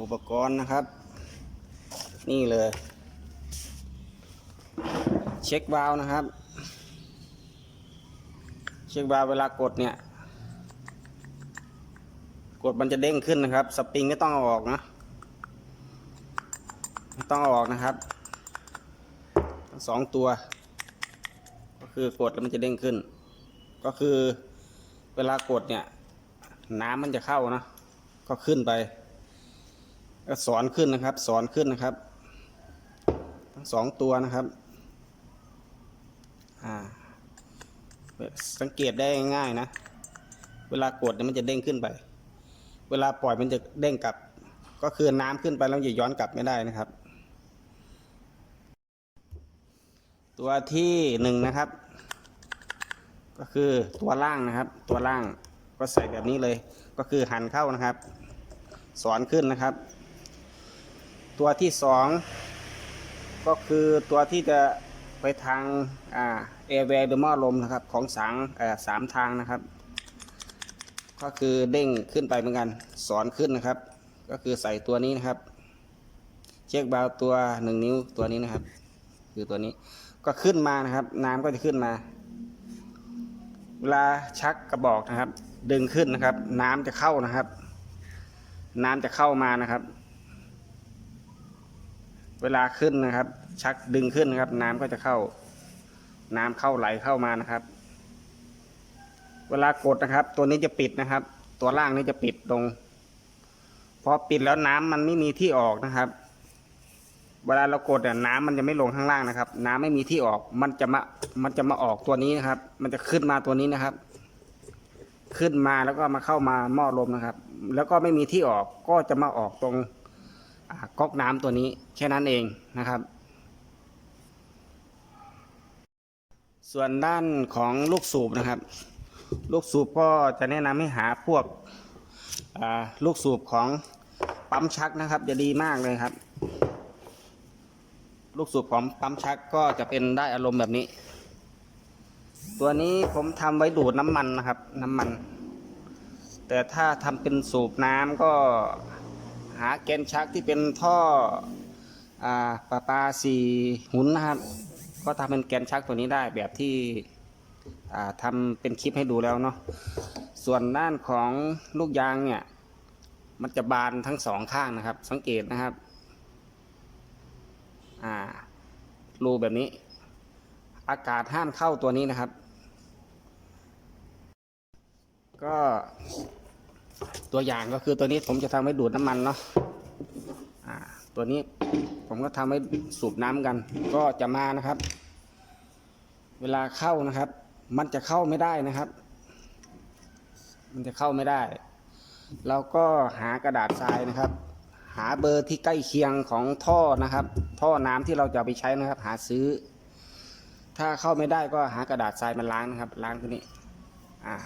อุปกรณ์นะครับ นี่เลย เช็ควาล์วนะครับ เช็ควาล์วเวลากดเนี่ย กดมันจะเด้งขึ้นนะครับ สปริงไม่ต้องเอาออกนะไม่ต้องเอาออกนะครับสองตัว ก็คือกดแล้วมันจะเด้งขึ้น ก็คือเวลากดเนี่ย น้ำมันจะเข้านะ ก็ขึ้นไป ก็สอนขึ้นนะครับ สอนขึ้นนะครับ ทั้งสองตัวนะครับอ่าสังเกตได้ง่ายนะ เวลากดเนี่ยมันจะเด้งขึ้นไป เวลาปล่อยมันจะเด้งกลับ ก็คือน้ำขึ้นไปแล้วจะย้อนกลับไม่ได้นะครับ ตัวที่หนึ่งนะครับ ก็คือตัวล่างนะครับ ตัวล่างก็ใส่แบบนี้เลย ก็คือหันเข้านะครับ สอนขึ้นนะครับ ตัวที่สองก็คือตัวที่จะไปทางอ่าเอเวอร์หรือหม้อลมนะครับของสางสามทางนะครับ ก็คือเด้งขึ้นไปเหมือนกันสอนขึ้นนะครับ ก็คือใส่ตัวนี้นะครับ เช็คบาล์วตัวหนึ่งนิ้วตัวนี้นะครับ คือตัวนี้ก็ขึ้นมานะครับ น้ำก็จะขึ้นมา เวลาชักกระบอกนะครับ ดึงขึ้นนะครับ น้ำจะเข้านะครับ น้ำจะเข้ามานะครับ เวลาขึ้นนะครับ ชักดึงขึ้นนะครับ น้ำก็จะเข้า น้ำเข้าไหลเข้ามานะครับ เวลากดนะครับ ตัวนี้จะปิดนะครับ ตัวล่างนี้จะปิดลงพอปิดแล้วน้ำมันไม่มีที่ออกนะครับ เวลาเรากดเนี่ยน้ำมันจะไม่ลงข้างล่างนะครับ น้ำไม่มีที่ออก มันจะมา มันจะมาออกตัวนี้นะครับ มันจะขึ้นมาตัวนี้นะครับ ขึ้นมาแล้วก็มาเข้ามาหม้อลมนะครับ แล้วก็ไม่มีที่ออกก็จะมาออกตรง ก๊อกน้ำตัวนี้แค่นั้นเองนะครับ ส่วนด้านของลูกสูบนะครับ ลูกสูบก็จะแนะนำให้หาพวกลูกสูบของปั๊มชักนะครับ จะดีมากเลยครับ ลูกสูบของปั๊มชักก็จะเป็นได้อารมณ์แบบนี้ ตัวนี้ผมทำไว้ดูดน้ำมันนะครับ น้ำมัน แต่ถ้าทำเป็นสูบน้ำก็ หาแกนชักที่เป็นท่ออ่าปลาปลาสี่หุนนะครับ ก็ทำเป็นแกนชักตัวนี้ได้แบบที่อ่าทำเป็นคลิปให้ดูแล้วเนาะส่วนด้านของลูกยางเนี่ย มันจะบานทั้งสองข้างนะครับ สังเกตนะครับอ่ารูแบบนี้ อากาศห้ามเข้าตัวนี้นะครับ ก็ ตัวอย่างก็คือตัวนี้ผมจะทำให้ดูดน้ำมันเนาะอ่า ตัวนี้ผมก็ทำให้สูบน้ำกัน ก็จะมานะครับ เวลาเข้านะครับ มันจะเข้าไม่ได้นะครับ มันจะเข้าไม่ได้ เราก็หากระดาษทรายนะครับ หาเบอร์ที่ใกล้เคียงของท่อนะครับ ท่อน้ำที่เราจะไปใช้นะครับ หาซื้อ ถ้าเข้าไม่ได้ก็หากระดาษทรายมาล้างนะครับ ล้างตัวนี้ อ่า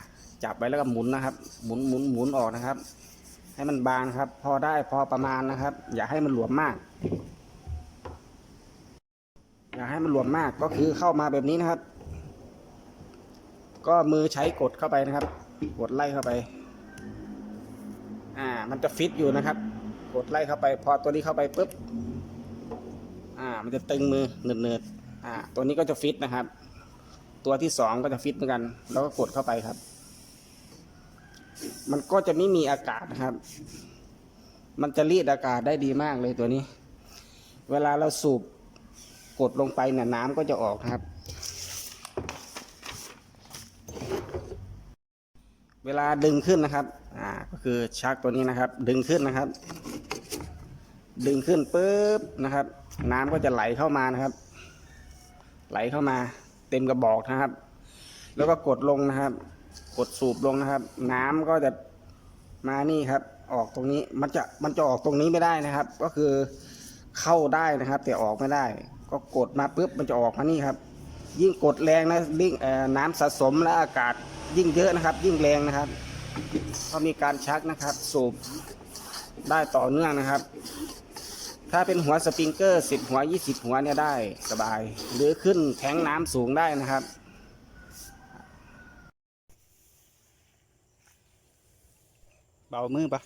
จับไว้แล้วก็หมุนนะครับ หมุนหมุนหมุนออกนะครับ ให้มันบางครับ พอได้พอประมาณนะครับ อย่าให้มันหลวมมาก อย่าให้มันหลวมมากก็คือเข้ามาแบบนี้นะครับ ก็มือใช้กดเข้าไปนะครับ กดไล่เข้าไป อ่า มันจะฟิตอยู่นะครับ กดไล่เข้าไป พอตัวนี้เข้าไปปุ๊บอ่า มันจะตึงมือเนืดๆอ่า ตัวนี้ก็จะฟิตนะครับตัวที่สองก็จะฟิตเหมือนกัน แล้วก็กดเข้าไปครับ มันก็จะไม่มีอากาศนะครับ มันจะรีดอากาศได้ดีมากเลยตัวนี้ เวลาเราสูบกดลงไปเนี่ยน้ำก็จะออกครับ เวลาดึงขึ้นนะครับ อ่า ก็คือชักตัวนี้นะครับ ดึงขึ้นนะครับ ดึงขึ้นปุ๊บนะครับ น้ำก็จะไหลเข้ามานะครับ ไหลเข้ามา เต็มกระบอกนะครับ แล้วก็กดลงนะครับ กดสูบลงนะครับ น้ำก็จะมานี่ครับ ออกตรงนี้มันจะมันจะออกตรงนี้ไม่ได้นะครับ ก็คือเข้าได้นะครับ แต่ออกไม่ได้ ก็กดมาปุ๊บมันจะออกมานี่ครับ ยิ่งกดแรงนะยิ่งน้ำสะสมและอากาศยิ่งเยอะนะครับ ยิ่งแรงนะครับก็มีการชักนะครับ สูบได้ต่อเนื่องนะครับ ถ้าเป็นหัวสปริงเกอร์สิบหัวยี่สิบหัวเนี่ยได้สบาย หรือขึ้นแทงน้ำสูงได้นะครับ เบามือปะ